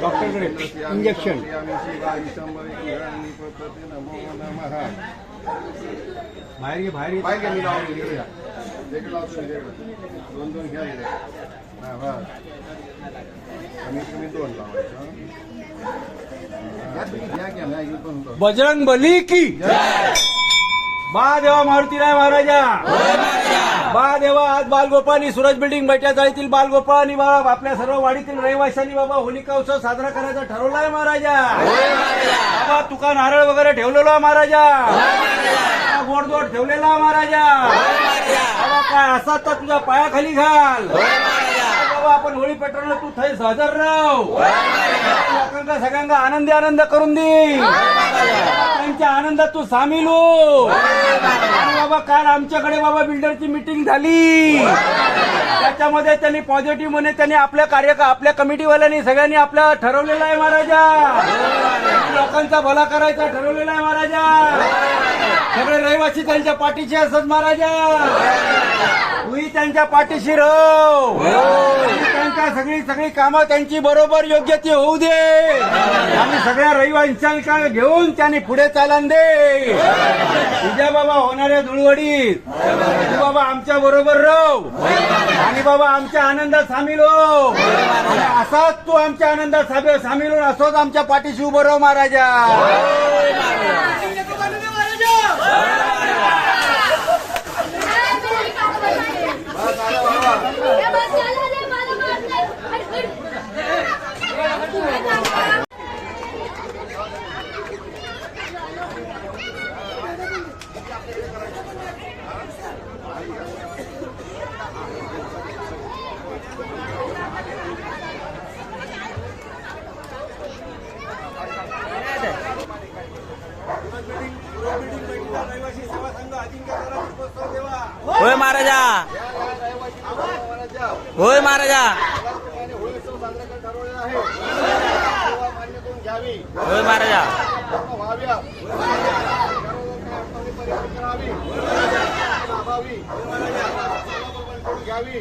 डॉक्टरकडे इंजेक्शन बाहेर घे बाहेर मी लावतो, इकडे या. इकडे लावतो, इकडे. दोन दोन घ्या इकडे. हा. कमीत कमी दोन लावायचं. घ्या तुम्ही, घ्या, घ्या. नाही, इकडे पण होतं. बजरंग बली की बा देवा मारुतीराय महाराजा महादेवा देवा आज बालगोपाळनी सूरज बिल्डिंग बैठ्या बालगोपाळ आणि बाबा आपल्या सर्व वाडीतील रहिवाशांनी बाबा होलिका उत्सव साजरा करायचा ठरवलाय महाराजा. बाबा तुका नारळ वगैरे ठेवलेला महाराजा. गोडदोड ठेवलेला महाराजा. बाबा काय असा तर तुझ्या पायाखाली घाल. बाबा आपण होळी पेटवलं तू थै हजर राव. लोकांना सगळ्यांना आनंदी आनंद करून दे. त्यांच्या आनंदात तू सामील हो. आणि बाबा काल आमच्याकडे बाबा बिल्डरची मिटिंग झाली. त्याच्यामध्ये त्यांनी पॉझिटिव्ह म्हणे त्यांनी आपल्या कार्य आपल्या कमिटीवाल्यांनी सगळ्यांनी आपल्या ठरवलेलं आहे महाराजा. लोकांचा भला करायचा ठरवलेला आहे महाराजा. सगळे रहिवासी त्यांच्या पाठीशी असत महाराजा. त्यांच्या पाठीशी राह. त्यांच्या सगळी सगळी कामं त्यांची बरोबर योग्य ती होऊ दे. आणि सगळ्या रहिवाशांचा घेऊन त्यांनी पुढे चालन दे. तुझ्या बाबा होणाऱ्या धुळवडीत. तू बाबा आमच्या बरोबर राह. आणि बाबा आमच्या आनंदात सामील हो. आणि असाच तू आमच्या आनंदात सामी- सामील होऊन असोच आमच्या पाठीशी उभं राह महाराजा. होय महाराजा होय महाराजा आणि होळी उत्सव साजरा करायला ठरवलेला आहे तेव्हा मान्य करून घ्यावी होय महाराजा पूर्ण व्हाव्या सर्व लोकांनी परिस्थिती करावी लाभावी करून घ्यावी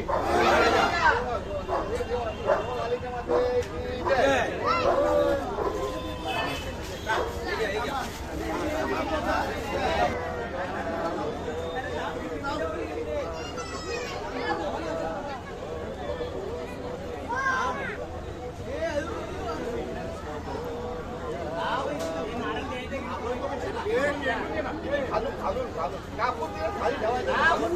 पालिकेमध्ये की जय. खालून खालून खालून कापून ते खाली ठेवायचं खालून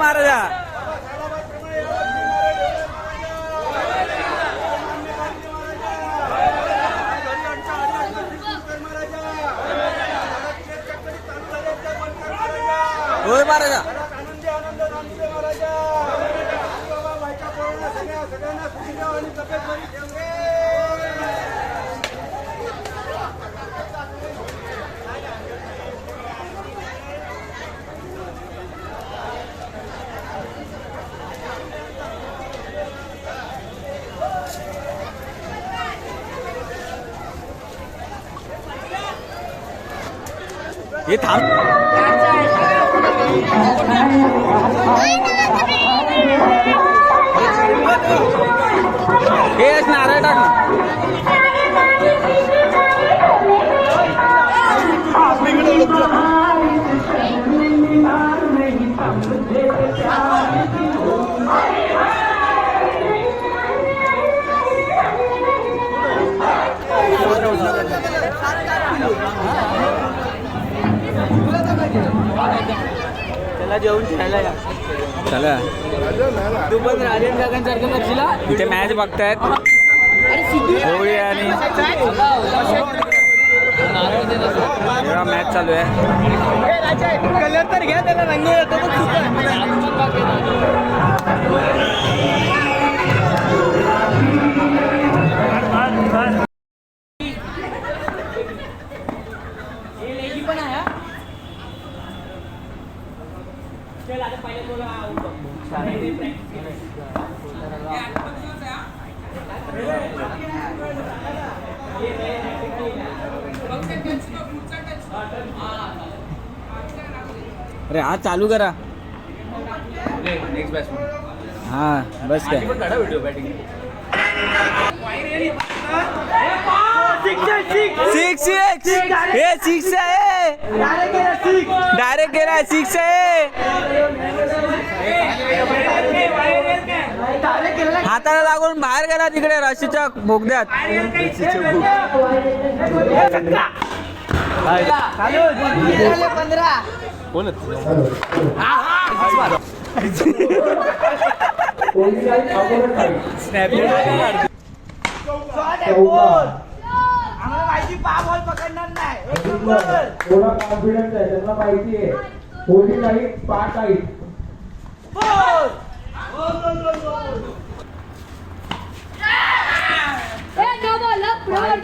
महाराजा होय महाराजा आनंदी आनंद नांदते महाराजा बाबा बायका पोरांना सगळ्या सगळ्यांना सुखी ठेव आणि तब्येत बरी ठेव रे. हे थांब. हेच नारळ टाक त्याला जेवून खेळायला या. चला. तू पण राजन काकांसारखं करशीला इथे मॅच बघतायत. होळी आणि मॅच चालू आहे. कलर तर घ्या त्याला रंग येतो अरे हा चालू करा. नेक्स्ट बॅट्समन हा बस काय. व्हिडिओ बॅटिंग सिक्स सिक्स हे सिक्स आहे डायरेक्ट गेला सिक्स आहे हाताला लागून बाहेर गेला तिकडे राशीच्या बोगद्यात थोडा कॉन्फिडन्स आहे त्यांना माहिती आहे. पोलीस आहे पाच आहे. ए नो बॉल पुढे